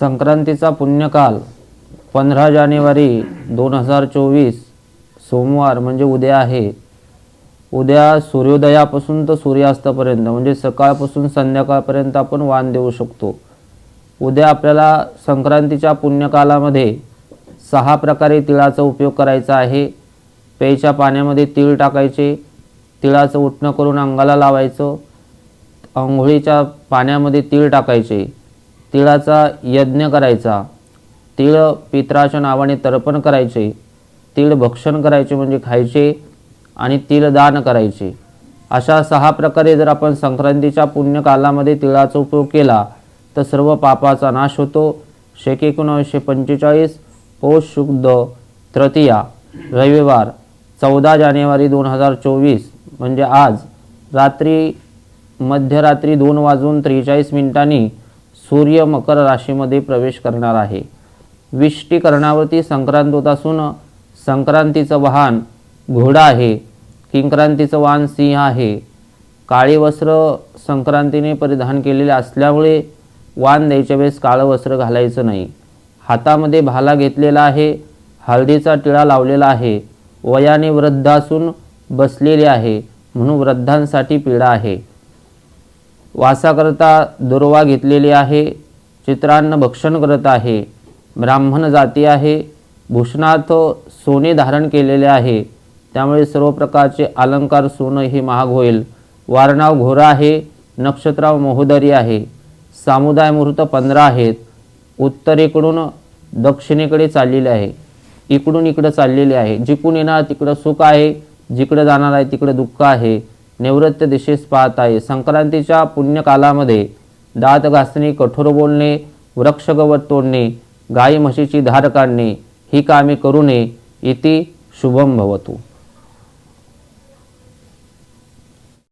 संक्रांतीचा पुण्यकाल पंधरा जानेवारी दोन हजार चोवीस सोमवार म्हणजे उद्या आहे. उद्या सूर्योदयापासून तर सूर्यास्तापर्यंत म्हणजे सकाळपासून संध्याकाळपर्यंत आपण वाण देऊ शकतो. उद्या आपल्याला संक्रांतीच्या पुण्यकालामध्ये सहा प्रकारे तिळाचा उपयोग करायचा आहे. पेयच्या पाण्यामध्ये तीळ टाकायचे तिळाचं उठणं करून अंगाला लावायचं आंघोळीच्या पाण्यामध्ये तीळ टाकायचे. तिळाचा यज्ञ करायचा. तिळ पित्राच्या नावाने तर्पण करायचे. तिळ भक्षण करायचे म्हणजे खायचे आणि तीळ दान करायचे. अशा सहा प्रकारे जर आपण संक्रांतीच्या पुण्यकालामध्ये तिळाचा उपयोग केला तर सर्व पापाचा नाश होतो. शेक एकोणावीसशे पंचेचाळीस पौष शुद्ध तृतीया रविवार चौदा जानेवारी दोन हजार चोवीस म्हणजे आज. रात्री मध्यरात्री दोन वाजून त्रेचाळीस मिनिटांनी सूर्य मकर राशीमध्ये प्रवेश करणार आहे. विष्टीकरणावरती संक्रांत होत असून संक्रांतीचं वाहन घोडा आहे किंक्रांतीचं वाहन सिंह आहे. काळी वस्त्र संक्रांतीने परिधान केलेले असल्यामुळे वाण द्यायच्या वेळेस काळं वस्त्र घालायचं नाही. हातामध्ये भाला घेतलेला आहे हळदीचा टिळा लावलेला आहे. वयाने वृद्ध असून बसलेले आहे म्हणून वृद्धांसाठी पीडा आहे. वासाकरता दुर्वा घेतलेली आहे चित्रान्न भक्षण करत आहे ब्राह्मण जाती आहे भूषणार्थ सोने धारण केलेले आहे त्यामुळे सर्व प्रकारचे अलंकार सोनं हे महाग होईल. वारणाव घोरा आहे नक्षत्राव महोदरी आहे सामुदाय मुहूर्त पंधरा आहेत उत्तरेकडून दक्षिणेकडे चाललेले आहे इकडून इकडं चाललेले आहे जिकडून येणार तिकडं सुख आहे जिकडं जाणार आहे तिकडं दुःख आहे निवृत्त दिशेस पाहत आहे. संक्रांतीच्या पुण्यकालामध्ये दात घासणे कठोर बोलणे वृक्षगवत तोडणे गाई म्हशीची धार काढणे ही कामे करू नये इति शुभम भवतो.